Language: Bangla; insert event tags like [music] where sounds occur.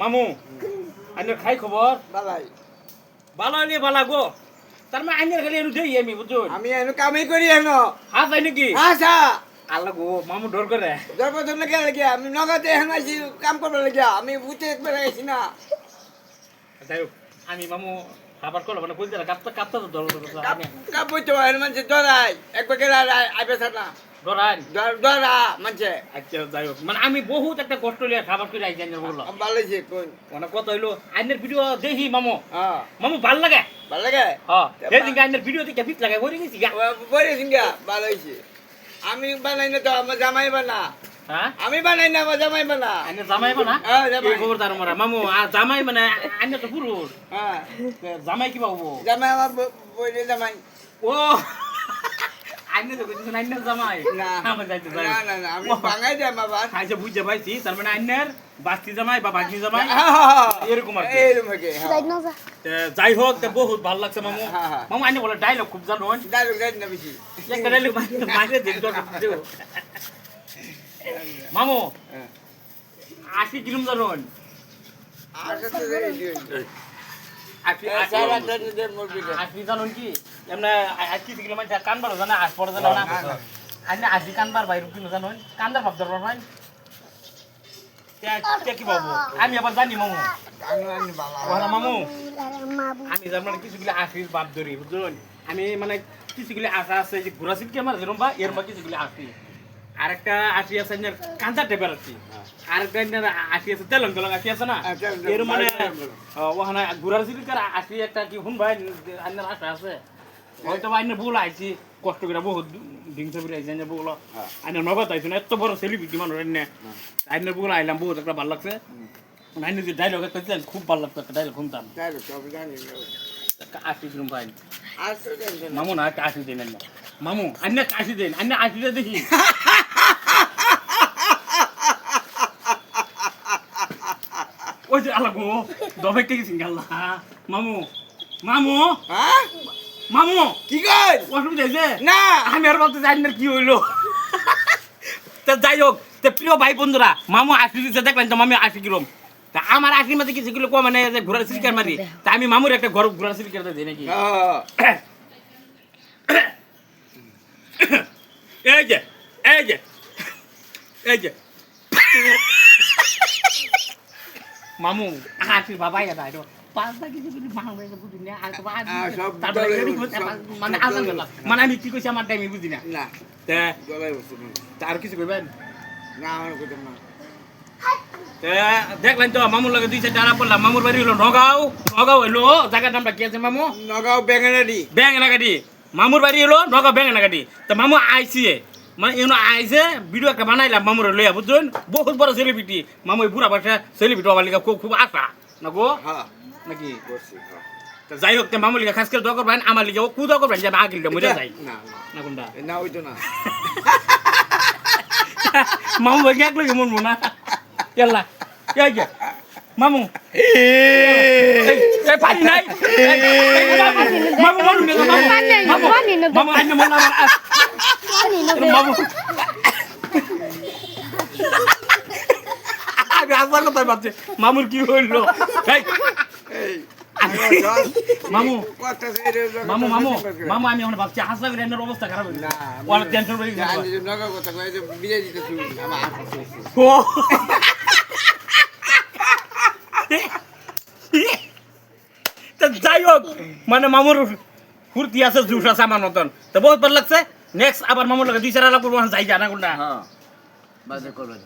মামু আইনের খাই খবর বালাই। ভালো হইলে ভালো গো? তার মানে আইনের খালি এনু দেই আমি বুঝুন আমি এনে কামই করি এনো হাত যাই নাকি? আচ্ছা আল্লাহ গো মামু ডর করে জন্মদিন লেগে লেগে আমি নগদে এখন আইছি কাম করবার লেগে আমি বুঝতে একবার আইছি না। যাই আমি মামু খাবার করল মানে বলতে কাপটা কাপটা তো ধরো ধরো কাপ বইতে হয় মানুষের দরাই একবার গেলে আইবে না। দরা আচ্ছা যাই হোক। মানে আমি বহুত একটা কষ্ট লিয়ে খাবার করে আইছি আইনের বলল ভালো হয়েছে কোন মানে কত হইল আইনের ভিডিও দেখি মামু। হ্যাঁ মামু ভালো লাগে? ভালো লাগে? হ্যাঁ সেদিন আইনের ভিডিও দেখে ফিট লাগে করে গেছি গা। বলে সিঙ্গা ভালো হয়েছে আমি বানাই না তো আমার জামাই বানা। হ্যাঁ? আমি বানাই না আমার জামাই বানা। আইনের জামাই বানা? হ্যাঁ, জামাই। এই খবর মারা। মামু আর জামাই মানে আইনের তো পুরুষ। হ্যাঁ। জামাই কি পাবো জামাই আমার বইলে জামাই। ও। আইনে তো কইছিস আইনের জামাই না আমার যাইতে যাই না না না আমি বাঙাই যাই আমার খাইছে বুঝতে পাইছি তার মানে আইনের বাস্তি জামাই বা বাগনি জামাই এরকম আর এরকম আর কি হ্যাঁ তে যাই হোক তে বহুত ভালো লাগছে মামু হ্যাঁ, হ্যাঁ। মামু আইনে বলে ডায়লগ খুব জানো না বেশি একটা ডায়লগ মাইরে দিন তো মামু হ্যাঁ। আশি আচ্ছা তো আশি জানুন কি এমনি আশি কিলোমিটার কানবার জানা আশ পড়ে জানো না। আইনে আশি কানবার বাইরে কিলো জানো কান্দার ভাব ধরবার হয়। আমি আবার জানি মামু। মামু আমি মানে কিছুগুলি আশির বাপ ধরি বুঝলেন? আমি মানে কিছুগুলি আশা আছে যে ঘোরা সিটকে আমার যেরকম বা এর মধ্যে কিছুগুলি আশি। আর একটা আশি আছে আপনার কাঁচা টেপের আশি আর একটা আপনার আশি আছে তেলং তেলং আশি আছে না? হ্যাঁ, এর মানে। ওখানে ঘোরার সিটকার আশি একটা কি শুন ভাই আন্নার আশা আছে? হয়তো বা আইনের বউলা আইছি কষ্ট করে বহুত দিন ছবি আইছি আইনের বউলা হ্যাঁ। আইনের নগদ আইছি না এত বড় সেলিব্রিটি মানুষ আইনে। আইনের বউলা আইলাম বহুত একটা ভালো লাগছে। আইনের যে ডায়লগ একটা দিলেন, খুব ভালো লাগতো একটা ডায়লগ শুনতাম। আশি দিন ভাই। না মামু না কাশি দেন না মামু আন্না কাশি দেন আন্না আশিটা দেখি। ওই যে আলাগো দবে কে গেছিন মামু মামু। হ্যাঁ? মামু! কি কর অসুবিধা হয়েছে না। আমি আর বলতে জানি না কি হইল। তা যাই হোক তা প্রিয় ভাই বন্ধুরা মামু আশি দিচ্ছে দেখলেন তো মামি আশি কিলো। তা আমার আশির মধ্যে কিছু কিলো কম মানে যে ঘোড়ার সিলিকার মারি। তা আমি মামুর একটা ঘর ঘোড়ার সিলিকার দিই নাকি? [coughs] এই যে এই যে এই যে। [coughs] মামু আশির বাবা এটা। মানে মানে আমি কি কইছি আমার টাইমে বুঝি না। না। তা জলাই বসে না। তা আর কিছু কইবেন? না আমার কথা না। দেখলেন তো মামুর লগে দুই চারটা করলাম। মামুর বাড়ি হলো নগাঁও। নগাঁও হইল জায়গার নামটা কি আছে মামু? নগাঁও বেঙ্গানারি ব্যাং এলাকাটি মামুর বাড়ি হলো নগাঁও ব্যাং এলাকাটি তো মামু আইসি মানে এনো আইসে ভিডিও একটা বানাইলাম মামুর লইয়া বুঝছেন? বহুত বড় সেলিব্রিটি মামু বুড়া বাসা সেলিব্রিটি আমার লিগা খুব খুব আশা। না গো? হ্যাঁ। নাকি? যাই হোক লিগা খাস করে দোয়া করবেন আমার লিগা ও কুদা করবেন যে আমি আগিলটা মরে যাই। না না। কোনটা? না, না ওইতো [laughs] না। মামু ভাই এক লগে মন মনা ইয়াল্লা এই যে মামু। এই এই পানি নাই। মামু মামু। নেগো মামু মামু মামু আইনে মন আমার। মামু। আমি আসার কথা ভাবছি মামুর কি হইল? মামু মামু মামু মামু আমি এখন ভাবছি হাসা করে এনার অবস্থা খারাপ হইল না ওর টেনশন বেড়ে গেছে নগাঁও কথা কই যে বিজয় দিতে শুরু আমার ও। তা যাই হোক মানে মামুর ফুর্তি আছে জুস আছে আমার মতন। তো বহুত ভালো লাগছে। নেক্সট আবার মামুর লাগে দুই চার করব যাই জানা কোনটা হ্যাঁ বাজে করবেন।